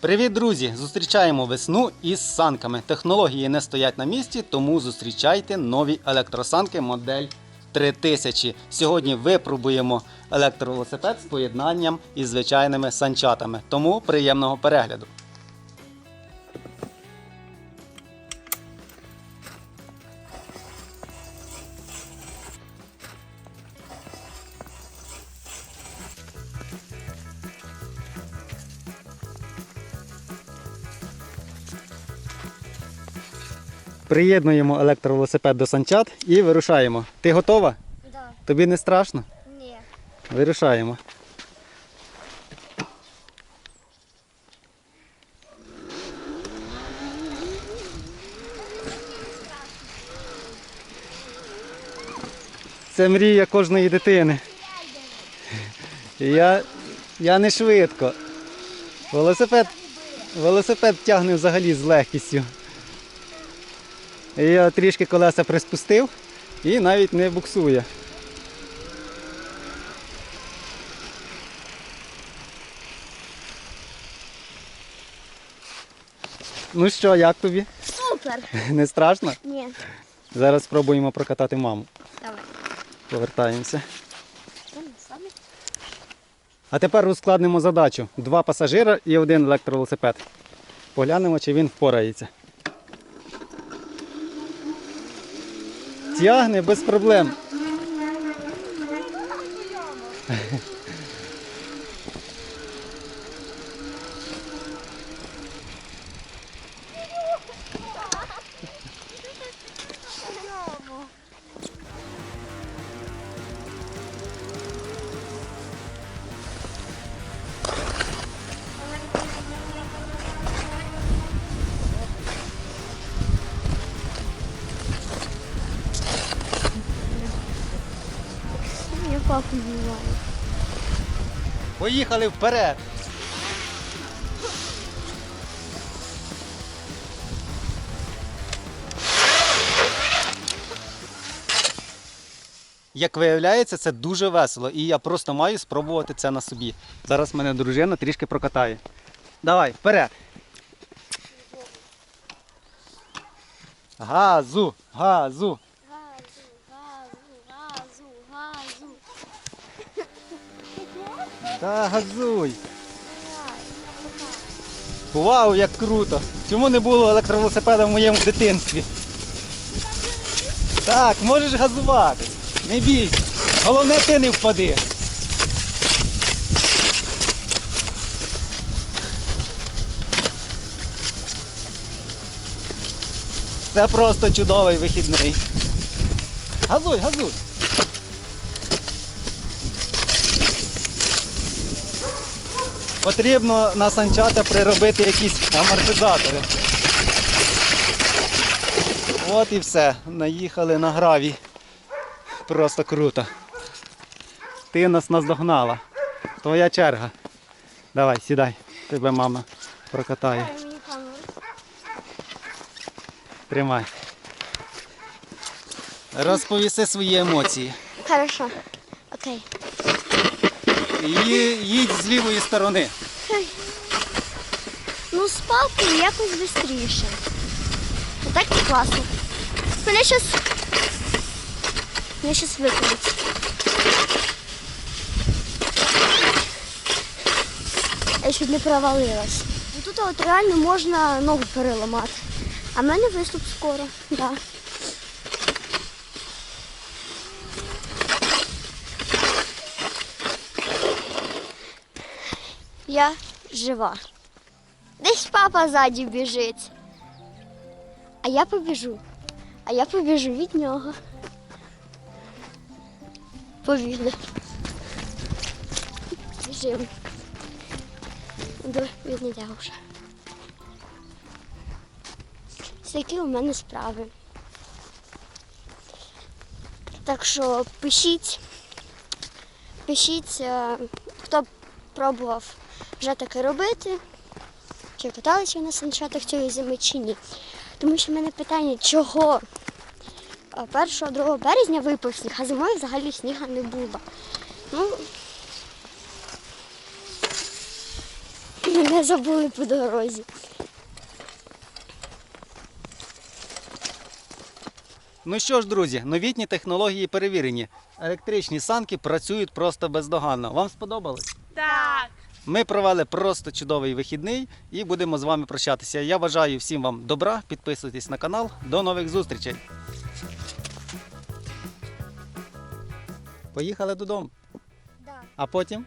Привіт, друзі! Зустрічаємо весну із санками. Технології не стоять на місці, тому зустрічайте нові електросанки модель 3000. Сьогодні випробуємо електровелосипед з поєднанням із звичайними санчатами. Тому приємного перегляду. Приєднуємо електровелосипед до санчат і вирушаємо. Ти готова? Да. Тобі не страшно? Ні. Вирушаємо. Це мрія кожної дитини. Я, я не швидко. Велосипед, велосипед тягне взагалі з легкістю. Я трішки колеса приспустив і навіть не буксує. Ну що, як тобі? Супер. Не страшно? Ні. Зараз спробуємо прокатати маму. Давай. Повертаємося. А тепер ускладнимо задачу. Два пасажира і один електровелосипед. Поглянемо, чи він впорається. Тягне без проблем. Папу знімаю. Поїхали вперед. Як виявляється, це дуже весело, і я просто маю спробувати це на собі. Зараз мене дружина трішки прокатає. Давай, вперед. Газу. Газу, Та газуй. Вау, як круто! Чому не було електровелосипеда в моєму дитинстві? Так, можеш газувати. Не бійся. Головне ти не впади. Це просто чудовий вихідний. Газуй, газуй. Потрібно на санчата приробити якісь амортизатори. От і все. Наїхали на гравій. Просто круто. Ти нас наздогнала. Твоя черга. Давай, сідай. Тебе мама прокатає. Тримай. Розповіси свої емоції. Хорошо. Окей. Ї- Їдь з лівої сторони. Ну, з палкою якось швидше. А так не класно. Мене щас... Мене щас викинуть. Я чуть не провалилась. Ну, Тут от реально можна ногу переламати. А в мене виступ скоро. Да. Я жива. Десь папа ззаді біжить. А я побіжу. А я побіжу від нього. Побігли. Біжимо. До він іде вже. Такі у мене справи. Так що пишіть, пишіть, е, хто пробував вже таке робити, чи каталися на санчатах цієї зими чи ні. Тому що в мене питання, чого 1-2 березня випав сніг, а зимою взагалі сніга не було. Ну, мене забули по дорозі. Ну що ж, друзі, новітні технології перевірені. Електричні санки працюють просто бездоганно. Вам сподобалось? Так. Ми провели просто чудовий вихідний і будемо з вами прощатися. Я бажаю всім вам добра, підписуйтесь на канал. До нових зустрічей. Поїхали додому. Да. А потім